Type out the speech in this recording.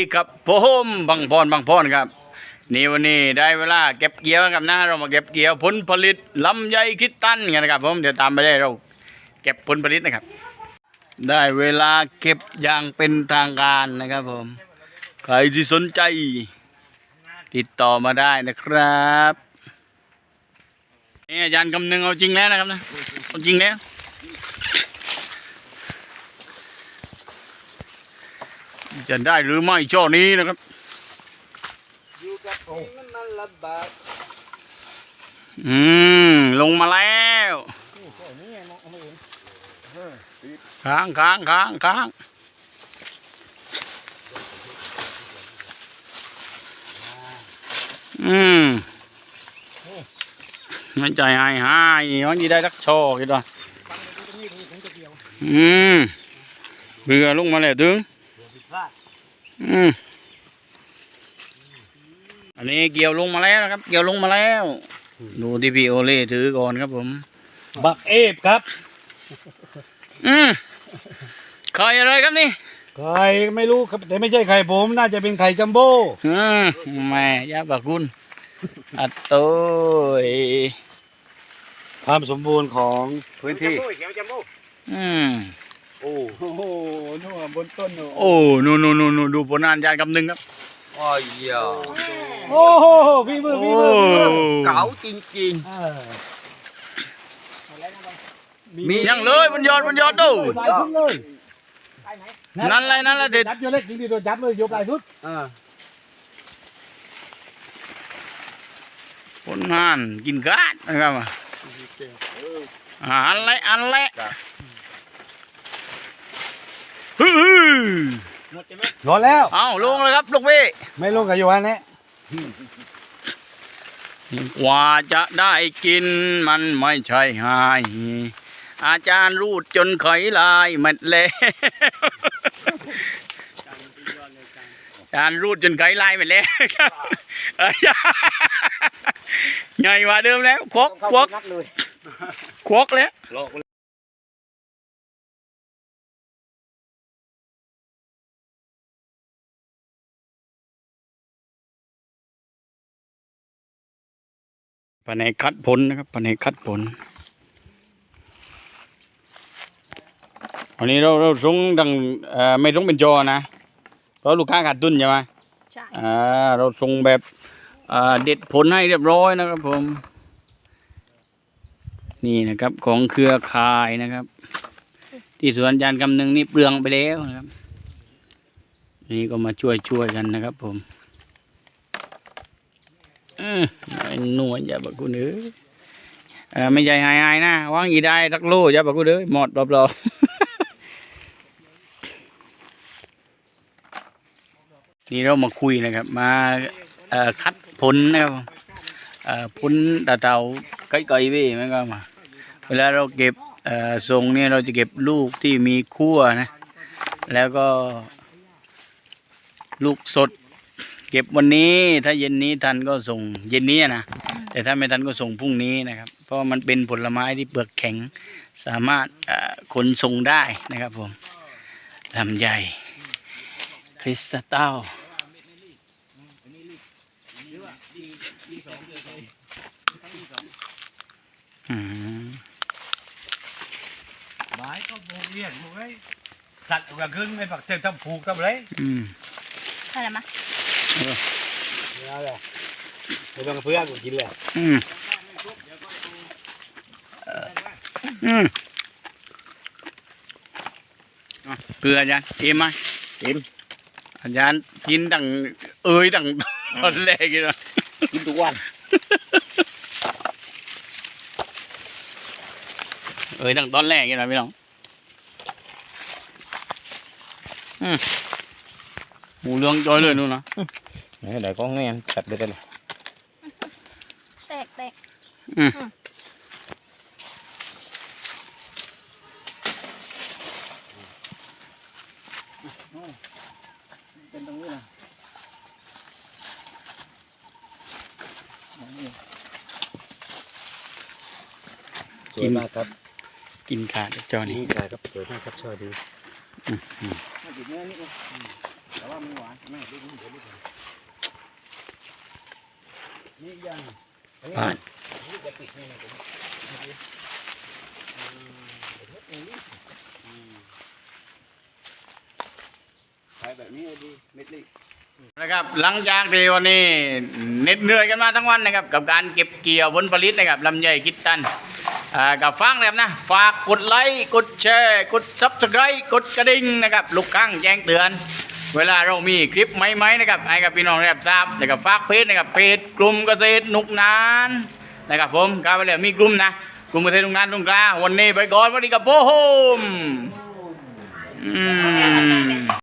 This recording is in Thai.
ีครับผมบางพรบางพรครับ นี่วันนี้ได้เวลาเก็บเกี่ยวครับนะเรามาเก็บเกี่ยวผลผลิตลำไยคิดตันกันนะครับผมเดี๋ยวตามไปได้เราเก็บผลผลิตนะครับ ได้เวลาเก็บอย่างเป็นทางการนะครับผม ใครที่สนใจ ติดต่อมาได้นะครับนี่อาจารย์กำนึงเอาจริงแล้วนะครับนะเอาจริงแล้ว จะได้หรือไม่ช่อนี้นะครับอยู่กับผมมันลำบากอืม ลงมาแล้วนี่แค่นี้มองไม่เห็นค้างค้างค้างค้างอืมไม่ใจหายหายวันนี้ได้สักช่อกี่ตัวฟังไปตรงนี้ดูผมจะเกี่ยวอืมเรือลงมาแล้วถึงผิดพลาด อืมอันนี้เกี่ยวลงมาแล้วนะครับ เกี่ยวลงมาแล้ว ดูที่พี่โอเล่ถือก่อนครับผม บักเอฟครับ อืมใครอะไรครับนี่ใครไม่รู้ครับแต่ไม่ใช่ไข่ผม น่าจะเป็นไข่จัมโบ้อืมแม่ยาบาคุณอัตโตยความสมบูรณ์ของพื้นที่ อืม โอ้โหนู่นบนต้นนู่นโอ้นูนูนูนูดูผลงานยานกำนึงครับ โอ้ยเหี้ยโอ้โหฝีมือฝีมือฝีมือเก๋าจริงเออมียังเลยบนยอดบนยอดดูปลายชุดเลยนั่นเลยนั่นเลยเด็ดจับโยเล็กจริงๆโดนจับเลยโยปลายชุดๆอ่าผลงานกินกาดนะครับอ่าอันไรอันไรฮึ่ย หมดแล้ว เอาลงเลยครับลูกพี่ไม่ลงกับโยฮันเนี่ยกว่าจะได้กินมันไม่ใช่หาย อาจารย์รูดจนไขลายหมดแล้ว อาจารย์รูดจนไขลายหมดแล้วครับเอ้ยใหญ่กว่าเดิมแล้วควักควักควักแล้ว แผนกคัดผลนะครับแผนกคัดผลวันนี้เราเราส่งดังเอ่อไม่ส่งเป็นจอนะ เพราะลูกค้าขาดทุนใช่ไหมใช่อ่าเราส่งแบบอ่าเด็ดผลให้เรียบร้อยนะครับผม นี่นะครับของเครือข่ายนะครับ ที่สวนยานกำนึงนี่เปลืองไปแล้วนะครับ นี่ก็มาช่วยช่วยกันนะครับผมอืมไอ้ห นวลอย่าบอกกูเนื้อไม่ใหญ่หายหายนะว่างอีได้สักโลอย่าบอกกูเด้อหมดรอบๆนี่เรามาคุยนะครับ มาคัดผลนะครับเอ่อผลตาเต่าไก่ไก่ๆพี่มันก็มาเวลาเราเก็บทรงเนี่ยเราจะเก็บลูกที่มีขั้วนะ แล้วก็ลูกสด เก็บวันนี้ถ้าเย็นนี้ทันก็ส่งเย็นนี้อะนะแต่ถ้าไม่ทันก็ส่งพรุ่งนี้นะครับ เพราะมันเป็นผลไม้ที่เปลือกแข็งสามารถเอ่อขนส่งได้นะครับผมลำไยคริสตัลอืมหมายก็ผูกเรียนผูกไว้สัตว์กระขึ้นไม่ปักเต็มทั้งผูกทั้งเลยอืมใช่ไหม เอาเลยไม่ต้องเพื่อนกูกินเลยอืมอืมอะเพื่ออาจารย์เอ็มไหมเอ็มอาจารย์กินตั้งเอ้ยตั้งตอนแรกเลยนะกินทุกวันเอ้ยตั้งตอนแรกเลยนะพี่น้องอืม หมูเรืองจอยเลยนู่นนะเดี๋ยวก็เงี้ยจัดไปเลยแตกแตกอืมเป็นตรงนี้นะสวยมากครับกินขาดจอนี่นี่ใช่ครับสวยมากครับช่อดีติดเนื้อนิดนึง แต่ว่ามันหวานแม่ดูดูดูนี่ยังผ่านจะปิดนี่นะผมไปแบบนี้ดีเม็ดลิกนะครับหลังจากที่วันนี้เหน็ดเหนื่อยกันมาทั้งวันนะครับกับการเก็บเกี่ยวผลผลิตนะครับลำไยคิดตันกับฟังนะครับนะฝากกดไลค์กดแชร์ กดซับสไครต์กดกระดิ่งนะครับลูกข้างแจ้งเตือน เวลาเรามีคลิปไหม่ๆนะครับให้กับพี่น้องได้รับทราบนะครับฝากเพจนะครับเพจกลุ่มเกษตรนุกนานนะครับผมกาไปเลยมีกลุ่มนะกลุ่มเกษตรนุกนานตรงกลางวันนี้ไปก่อนวันนี้กับผมอืม